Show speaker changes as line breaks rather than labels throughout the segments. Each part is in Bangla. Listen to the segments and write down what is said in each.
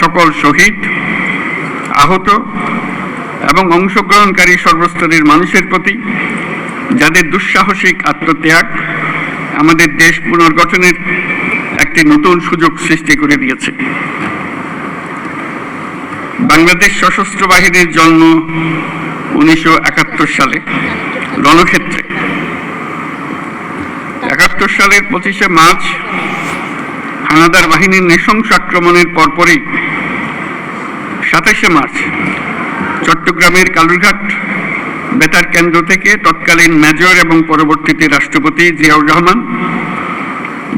সকল শহীদ, আহত এবং অংশগ্রহণকারী সর্বস্তরের মানুষের প্রতি যাদের দুঃসাহসিক আত্মত্যাগ আমাদের দেশ পুনর্গঠনের একটি নতুন সুযোগ সৃষ্টি করে দিয়েছে। বাংলাদেশ সশস্ত্র বাহিনীর জন্ম উনিশশো একাত্তর সালে রণক্ষেত্রে। একাত্তর সালের পঁচিশে মার্চ হানাদার বাহিনীর নৃশংস আক্রমণের পরপরই সাতাশে মার্চ চট্টগ্রামের কালুরঘাট বেতার কেন্দ্র থেকে তৎকালীন মেজর এবং পরবর্তীতে রাষ্ট্রপতি জিয়াউর রহমান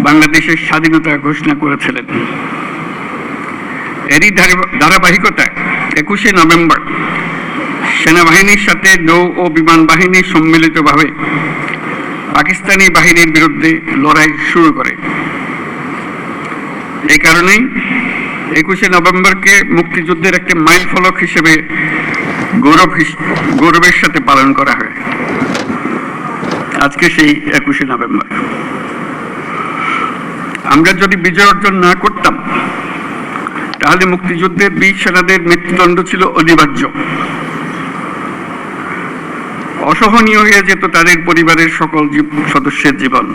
বাংলাদেশের স্বাধীনতা ঘোষণা করেছিলেন। এরই ধারাবাহিকতায় একুশে নভেম্বর সেনাবাহিনীর সাথে নৌ ও বিমান বাহিনী সম্মিলিতভাবে পাকিস্তানি বাহিনীর বিরুদ্ধে লড়াই শুরু করে। এই কারণেই একুশে নভেম্বরকে মুক্তিযুদ্ধের একটি মাইল ফলক হিসেবে গৌরব গৌরবের সাথে পালন করা হয়। আজকে সেই একুশে নভেম্বর। আমরা যদি বিজয় অর্জন না করতাম, তাহলে মুক্তিযুদ্ধের বীর সেনাদের মৃত্যুদণ্ড ছিল অনিবার্য। অসহনীয় হয়ে যেত তাদের পরিবারের সকল সদস্যের জীবন।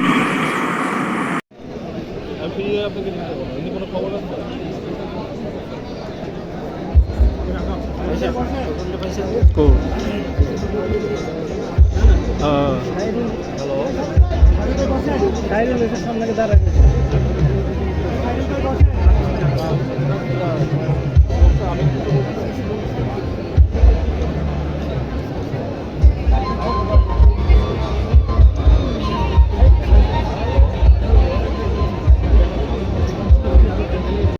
ফিরিয়ে আপনাকে দিতে পারব এমনি কোনো খবর আছে? হ্যালো
সামনে দাঁড়ায়।